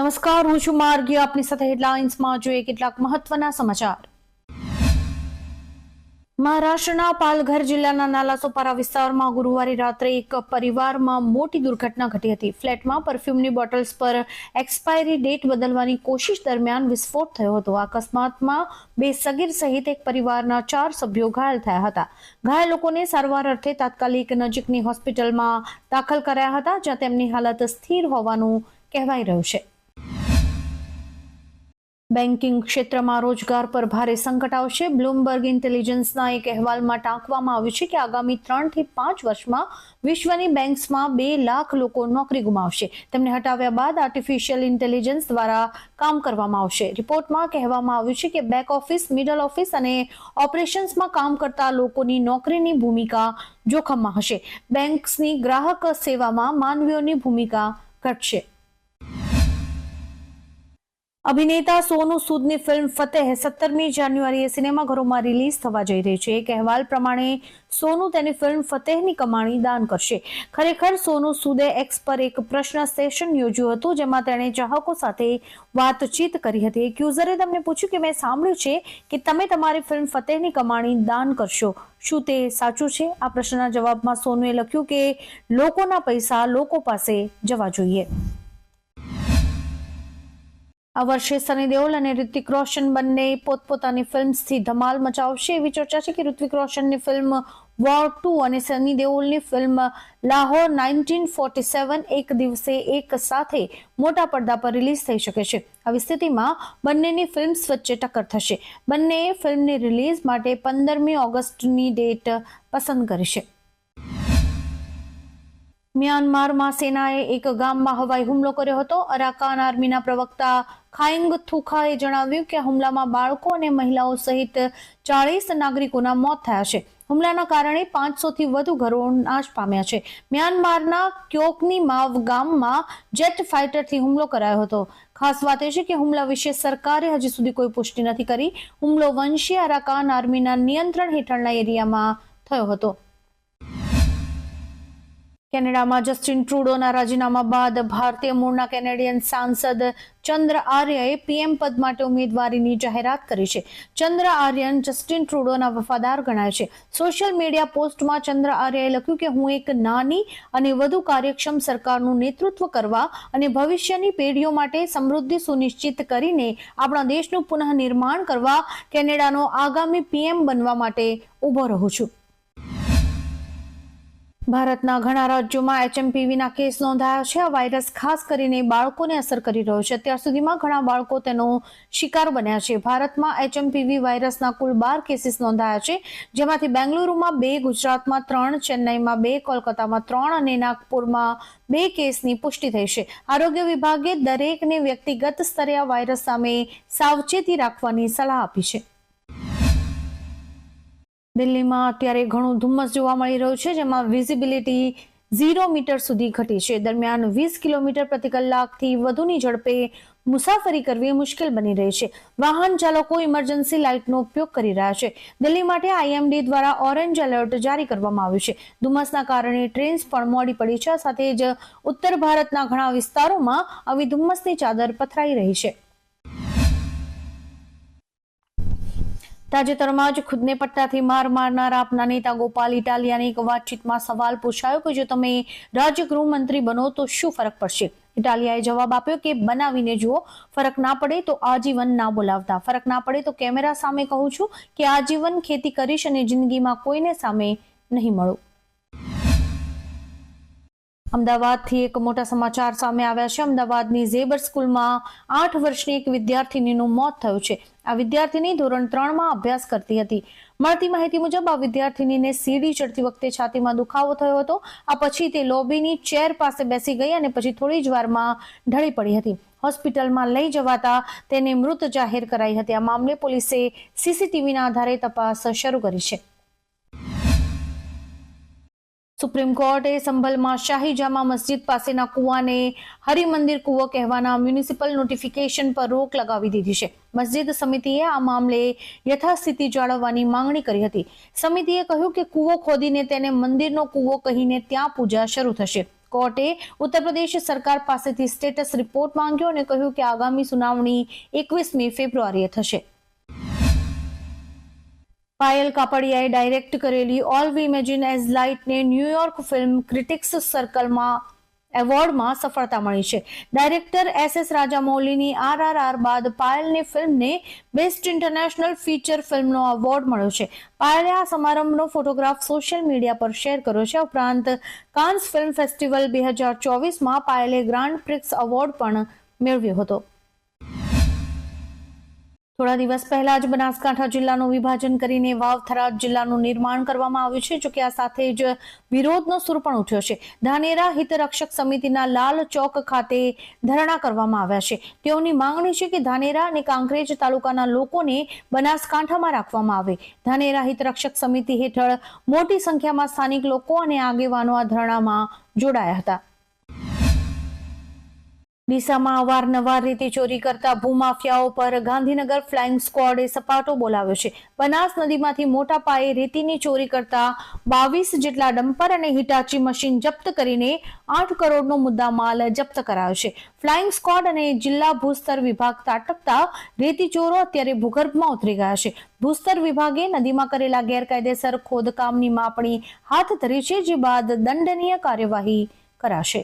નમસ્કાર, હું છું માર્ગી. આપની સાથે હેડલાઇન્સમાં જોઈએ કેટલાક મહત્વના સમાચાર. મહારાષ્ટ્રના પાલઘર જિલ્લાના નાલાસોપારા વિસ્તારમાં ગુરુવારે રાત્રે એક પરિવારમાં મોટી દુર્ઘટના ઘટી હતી. ફ્લેટમાં પરફ્યુમની બોટલ્સ પર એક્સપાયરી ડેટ બદલવાની કોશિશ દરમિયાન વિસ્ફોટ થયો હતો. અકસ્માતમાં બે સગીર સહિત એક પરિવારના ચાર સભ્યો ઘાયલ થયા હતા. ઘાયલ લોકોને સારવાર અર્થે તાત્કાલિક નજીકની હોસ્પિટલમાં દાખલ કરાયા હતા, જ્યાં તેમની હાલત સ્થિર હોવાનું કહેવાઈ રહ્યું છે. બેન્કિંગ ક્ષેત્રમાં રોજગાર પર ભારે સંકટ આવશે. બ્લુમબર્ગ ઇન્ટેલિજન્સના એક અહેવાલમાં ટાંકવામાં આવ્યું છે કે આગામી ત્રણથી પાંચ વર્ષમાં વિશ્વની બેન્ક્સમાં બે લાખ લોકો નોકરી ગુમાવશે. તેમને હટાવ્યા બાદ આર્ટિફિશિયલ ઇન્ટેલિજન્સ દ્વારા કામ કરવામાં આવશે. રિપોર્ટમાં કહેવામાં આવ્યું છે કે બેક ઓફિસ, મિડલ ઓફિસ અને ઓપરેશન્સમાં કામ કરતા લોકોની નોકરીની ભૂમિકા જોખમમાં હશે. બેન્ક્સની ગ્રાહક સેવામાં માનવીઓની ભૂમિકા ઘટશે. અભિનેતા સોનુ સૂદની ફિલ્મ ફતેહ સત્તરમી જાન્યુઆરીએ સિનેમાઘરોમાં રિલીઝ થવા જઈ રહી છે. એક અહેવાલ પ્રમાણે, સોનુ તેની ફિલ્મ ફતેહની કમાણી દાન કરશે. ખરેખર, સોનુ સૂદે એક્સ પર એક પ્રશ્ન સેશન યોજ્યું હતું, જેમાં તેણે ચાહકો સાથે વાતચીત કરી હતી. એક યુઝરે તમને પૂછ્યું કે, મેં સાંભળ્યું છે કે તમે તમારી ફિલ્મ ફતેહની કમાણી દાન કરશો. શું તે સાચું છે? આ પ્રશ્નના જવાબમાં સોનુએ લખ્યું કે, લોકોના પૈસા લોકો પાસે જવા જોઈએ. આ વર્ષે સની દેઓલ અને ઋતિક રોશન બંને પોતપોતાની ફિલ્મ્સથી ધમાલ મચાવશે. એવી ચર્ચા છે કે ઋત્વિક રોશનની ફિલ્મ વોર ટુ અને Sunny દેઓલની film Lahore nineteen forty seven એક દિવસે એક સાથે મોટા પડદા પર રિલીઝ થઈ શકે છે. આવી સ્થિતિમાં બંનેની ફિલ્મ્સ વચ્ચે ટક્કર થશે. બંને ફિલ્મની રિલીઝ માટે પંદરમી ઓગસ્ટની ડેટ પસંદ કરી છે. મ્યાનમારમાં સેનાએ એક ગામમાં હવાઈ હુમલો કર્યો હતો. અરાકાન આર્મીના પ્રવક્તા ખાઈંગ થુખાએ જણાવ્યું કે હુમલામાં બાળકો અને મહિલાઓ સહિત ચાળીસ નાગરિકોના મોત થયા છે. હુમલાના કારણે પાંચસોથી વધુ ઘરો નાશ પામ્યા છે. મ્યાનમારના ક્યોકની માવ ગામમાં જેટ ફાઇટરથી હુમલો કરાયો હતો. ખાસ વાત એ છે કે હુમલા વિશે સરકારે હજી સુધી કોઈ પુષ્ટિ નથી કરી. હુમલો વંશી અરાકાન આર્મીના નિયંત્રણ હેઠળના એરિયામાં થયો હતો. કેનેડામાં જસ્ટિન ટ્રુડોના રાજીનામા બાદ ભારતીય મૂળના કેનેડિયન સાંસદ ચંદ્ર આર્યએ પીએમ પદ માટે ઉમેદવારીની જાહેરાત કરી છે. ચંદ્ર આર્યન જસ્ટિન ટ્રુડોના વફાદાર ગણાય છે. સોશિયલ મીડિયા પોસ્ટમાં ચંદ્ર આર્યએ લખ્યું કે, હું એક નાની અને વધુ કાર્યક્ષમ સરકારનું નેતૃત્વ કરવા અને ભવિષ્યની પેઢીઓ માટે સમૃદ્ધિ સુનિશ્ચિત કરીને આપણા દેશનું પુનઃનિર્માણ કરવા કેનેડાનો આગામી પીએમ બનવા માટે ઊભો રહું છું. ભારતના ઘણા રાજ્યોમાં એચએમપીવીના કેસ નોંધાયા છે. આ વાયરસ ખાસ કરીને બાળકોને અસર કરી રહ્યો છે. અત્યાર સુધીમાં ઘણા બાળકો તેનો શિકાર બન્યા છે. ભારતમાં એચએમપીવી વાયરસના કુલ બાર કેસીસ નોંધાયા છે. જેમાંથી બેંગલુરુમાં બે, ગુજરાતમાં ત્રણ, ચેન્નાઈમાં બે, કોલકાતામાં ત્રણ અને નાગપુરમાં બે કેસની પુષ્ટિ થઈ છે. આરોગ્ય વિભાગે દરેકને વ્યક્તિગત સ્તરે આ વાયરસ સામે સાવચેતી રાખવાની સલાહ આપી છે. દિલ્હીમાં અત્યારે ઘણું ધુમ્મસ જોવા મળી રહ્યું છે, જેમાં વિઝિબિલિટી ઝીરો મીટર સુધી ઘટી છે. દરમિયાન વીસ કિલોમીટર પ્રતિ કલાકથી વધુની ઝડપે મુસાફરી કરવી મુશ્કેલ બની રહી છે. વાહન ચાલકો ઇમરજન્સી લાઇટનો ઉપયોગ કરી રહ્યા છે. દિલ્હી માટે આઈએમડી દ્વારા ઓરેન્જ એલર્ટ જારી કરવામાં આવ્યું છે. ધુમ્મસના કારણે ટ્રેન્સ પણ મોડી પડી છે સાથે જ ઉત્તર ભારતના ઘણા વિસ્તારોમાં આવી ધુમ્મસની ચાદર પથરાઈ રહી છે. તાજેતરમાં જ ખુદને પટ્ટાથી માર મારનાર આપના નેતા ગોપાલ ઇટાલિયાની એક વાતચીતમાં સવાલ પૂછાયો કે જો તમે રાજ્ય ગૃહમંત્રી બનો તો શું ફરક પડશે? ઇટાલિયાએ જવાબ આપ્યો કે બનાવીને જુઓ, ફરક ના પડે તો આજીવન ના બોલાવતા. ફરક ના પડે તો કેમેરા સામે કહું છું કે આજીવન ખેતી કરીશ અને જિંદગીમાં કોઈને સામે નહીં મળું. અમદાવાદથી એક મોટા સમાચાર સામે આવ્યા છે. અમદાવાદની ઝેબર સ્કૂલમાં આઠ વર્ષની એક વિદ્યાર્થીનીનું મોત થયું છે. આ વિદ્યાર્થીની ધોરણ ત્રણમાં અભ્યાસ કરતી હતી. મળતી માહિતી મુજબ, આ વિદ્યાર્થીનીને સીડી ચડતી વખતે છાતીમાં દુખાવો થયો હતો. આ પછી તે લોબીની ચેર પાસે બેસી ગઈ અને પછી થોડી જ વારમાં ઢળી પડી હતી. હોસ્પિટલમાં લઈ જવાતા તેને મૃત જાહેર કરાઈ હતી. આ મામલે પોલીસે સીસીટીવીના આધારે તપાસ શરૂ કરી છે. સુપ્રીમ કોર્ટે સંભલમાં શાહી જામા મસ્જિદ પાસેના કુવાને હરિમંદિર કુવો કહેવાના મ્યુનિસિપલ નોટિફિકેશન પર રોક લગાવી દીધી છે. મસ્જિદ સમિતિએ આ મામલે યથાસ્થિતિ જાળવવાની માંગણી કરી હતી. સમિતિએ કહ્યું કે કુવો ખોદીને તેને મંદિરનો કુવો કહીને ત્યાં પૂજા શરૂ થશે. કોર્ટે ઉત્તર પ્રદેશ સરકાર પાસેથી સ્ટેટસ રિપોર્ટ માંગ્યો અને કહ્યું કે આગામી સુનાવણી એકવીસમી ફેબ્રુઆરીએ થશે. પાયલ કાપડિયાએ ડાયરેક્ટ કરેલી ઓલ વી ઇમેજિન એઝ લાઇટને ન્યૂયોર્ક ફિલ્મ ક્રિટિક્સ સર્કલમાં એવોર્ડમાં સફળતા મળી છે. ડાયરેક્ટર એસ એસ રાજામૌલીની આરઆરઆર બાદ પાયલની ફિલ્મને બેસ્ટ ઇન્ટરનેશનલ ફીચર ફિલ્મનો એવોર્ડ મળ્યો છે. પાયલે આ સમારંભનો ફોટોગ્રાફ સોશિયલ મીડિયા પર શેર કર્યો છે. ઉપરાંત કાન્સ ફિલ્મ ફેસ્ટિવલ બે હજાર ચોવીસમાં પાયલે ગ્રાન્ડ પ્રિક્સ એવોર્ડ પણ મેળવ્યો હતો. થોડા દિવસ પહેલા જ બનાસકાંઠા જિલ્લાનું વિભાજન કરીને વાવ થરાદ જિલ્લાનું નિર્માણ કરવામાં આવ્યું છે જોકે આ સાથે જ વિરોધનો સૂર પણ ઉઠ્યો છે. ધાનેરા હિતરક્ષક સમિતિના લાલ ચોક ખાતે ધરણા કરવામાં આવ્યા છે. તેઓની માંગણી છે કે ધાનેરા અને કાંકરેજ તાલુકાના લોકોને બનાસકાંઠામાં રાખવામાં આવે. ધાનેરા હિતરક્ષક સમિતિ હેઠળ મોટી સંખ્યામાં સ્થાનિક લોકો અને આગેવાનો આ ધરણામાં જોડાયા હતા. ડીસામાં અવારનવાર રીતે ચોરી કરતા ભૂમાફિયાઓ પર ગાંધીનગર ફ્લાઇંગ સ્ક્વોડે સપાટો બોલાવ્યો છે. બનાસ નદીમાંથી મોટા પાયે રેતીની ચોરી કરતા બાવીસ જેટલા ડમ્પર અને હિટાચી મશીન જપ્ત કરીને આઠ કરોડનો મુદ્દા માલ જપ્ત કરાયો છે. ફ્લાઇંગ સ્ક્વોડ અને જિલ્લા ભૂસ્તર વિભાગ તાટકતા રેતી ચોરો અત્યારે ભૂગર્ભમાં ઉતરી ગયા છે. ભૂસ્તર વિભાગે નદીમાં કરેલા ગેરકાયદેસર ખોદકામની માપણી હાથ ધરી છે, જે બાદ દંડનીય કાર્યવાહી કરાશે.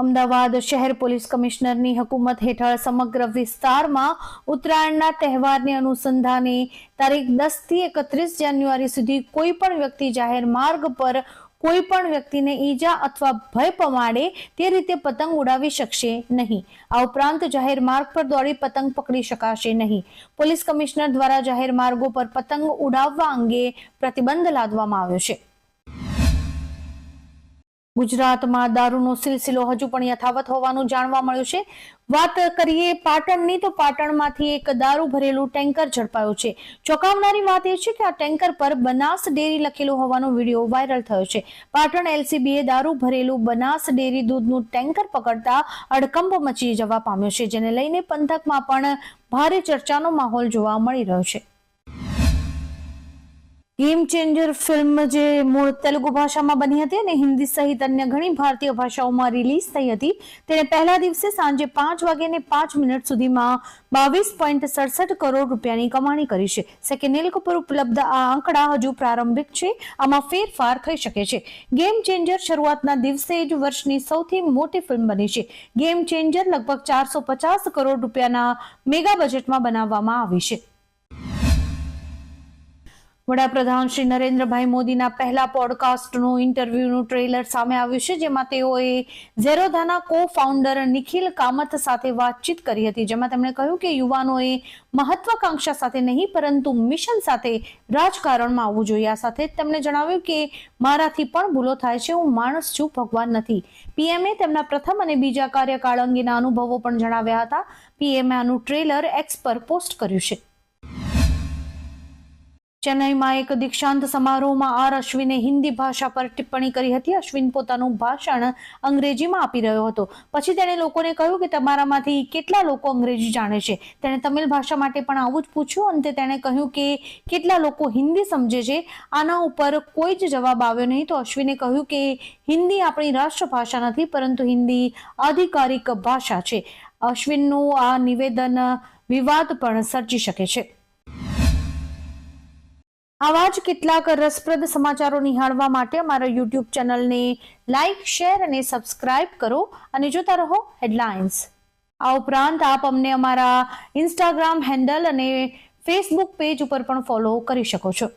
અમદાવાદ શહેર પોલીસ કમિશનરની હકુમત હેઠળ સમગ્ર વિસ્તારમાં ઉત્તરાયણના તહેવારને અનુસંધાને તારીખ દસથી એકત્રીસ જાન્યુઆરી સુધી કોઈ પણ વ્યક્તિ જાહેર માર્ગ પર કોઈ પણ વ્યક્તિને ઈજા અથવા ભય પમાડે તે રીતે પતંગ ઉડાવી શકશે નહીં. આ ઉપરાંત જાહેર માર્ગ પર દોડી પતંગ પકડી શકાશે નહીં. પોલીસ કમિશનર દ્વારા જાહેર માર્ગો પર પતંગ ઉડાવવા અંગે પ્રતિબંધ લાદવામાં આવ્યો છે. ગુજરાતમાં દારૂનો સિલસિલો હજુ પણ યથાવત હોવાનું જાણવા મળ્યું છે. વાત કરીએ પાટણની, તો પાટણમાંથી એક દારૂ ભરેલું ટેન્કર ઝડપાયું છે. ચોંકાવનારી વાત એ છે કે આ ટેન્કર પર બનાસ ડેરી લખેલું હોવાનો વીડિયો વાયરલ થયો છે. પાટણ એલસીબીએ દારૂ ભરેલું બનાસ ડેરી દૂધનું ટેન્કર પકડતા અડકંબો મચી જવા પામ્યો છે, જેને લઈને પંથકમાં પણ ભારે ચર્ચાનો માહોલ જોવા મળી રહ્યો છે. ગેમ ચેન્જર ફિલ્મ જે મૂળ તેલુગુ ભાષામાં બની હતી અને હિન્દી સહિત અન્ય ઘણી ભારતીય ભાષાઓમાં રિલીઝ થઈ હતી તેણે પહેલા દિવસે સાંજે પાંચ વાગ્યાને પાંચ મિનિટ સુધીમાં બાવીસ પોઈન્ટ સડસઠ કરોડ રૂપિયાની કમાણી કરી છે. સેકન્ડ નીલ પર ઉપલબ્ધ આ આંકડા હજુ પ્રારંભિક છે, આમાં ફેરફાર થઈ શકે છે. ગેમ ચેન્જર શરૂઆતના દિવસે જ વર્ષની સૌથી મોટી ફિલ્મ બની છે. ગેમ ચેન્જર લગભગ ચારસો પચાસ કરોડ રૂપિયાના મેગા બજેટમાં બનાવવામાં આવી છે. વડાપ્રધાન શ્રી નરેન્દ્રભાઈ મોદીના પહેલા પોડકાસ્ટનું ઇન્ટરવ્યુનું ટ્રેલર સામે આવ્યું છે, જેમાં તેઓએ ઝેરોધાના કો ફાઉન્ડર નિખિલ કામત સાથે વાતચીત કરી હતી, જેમાં તેમણે કહ્યું કે યુવાનોએ મહત્વાકાંક્ષા સાથે નહીં, પરંતુ મિશન સાથે રાજકારણમાં આવવું જોઈએ. આ સાથે તેમણે જણાવ્યું કે મારાથી પણ ભૂલો થાય છે, હું માણસ છું, ભગવાન નથી. પીએમએ તેમના પ્રથમ અને બીજા કાર્યકાળ અંગેના અનુભવો પણ જણાવ્યા હતા. પીએમએ આનું ટ્રેલર એક્સ પર પોસ્ટ કર્યું છે. ચેન્નઈમાં એક દીક્ષાંત સમારોહમાં આર અશ્વિને હિન્દી ભાષા પર ટિપ્પણી કરી હતી. અશ્વિન પોતાનું ભાષણ અંગ્રેજીમાં આપી રહ્યો હતો. પછી તેણે લોકોને કહ્યું કે તમારામાંથી કેટલા લોકો અંગ્રેજી જાણે છે. તેણે તમિલ ભાષા માટે પણ આવું જ પૂછ્યું. અંતે તેણે કહ્યું કે કેટલા લોકો હિન્દી સમજે છે? આના ઉપર કોઈ જ જવાબ આવ્યો નહીં. તો અશ્વિને કહ્યું કે હિન્દી આપણી રાષ્ટ્રભાષા નથી, પરંતુ હિન્દી આધિકારિક ભાષા છે. અશ્વિનનું આ નિવેદન વિવાદ પણ સર્જી શકે છે. આવા જ કેટલાક રસપ્રદ સમાચારો નિહાળવા માટે અમારા યુટ્યુબ ચેનલને લાઇક શેર અને સબસ્ક્રાઇબ કરો અને જોતા રહો હેડલાઇન્સ. આ ઉપરાંત આપ અમને અમારા ઇન્સ્ટાગ્રામ હેન્ડલ અને ફેસબુક પેજ ઉપર પણ ફોલો કરી શકો છો.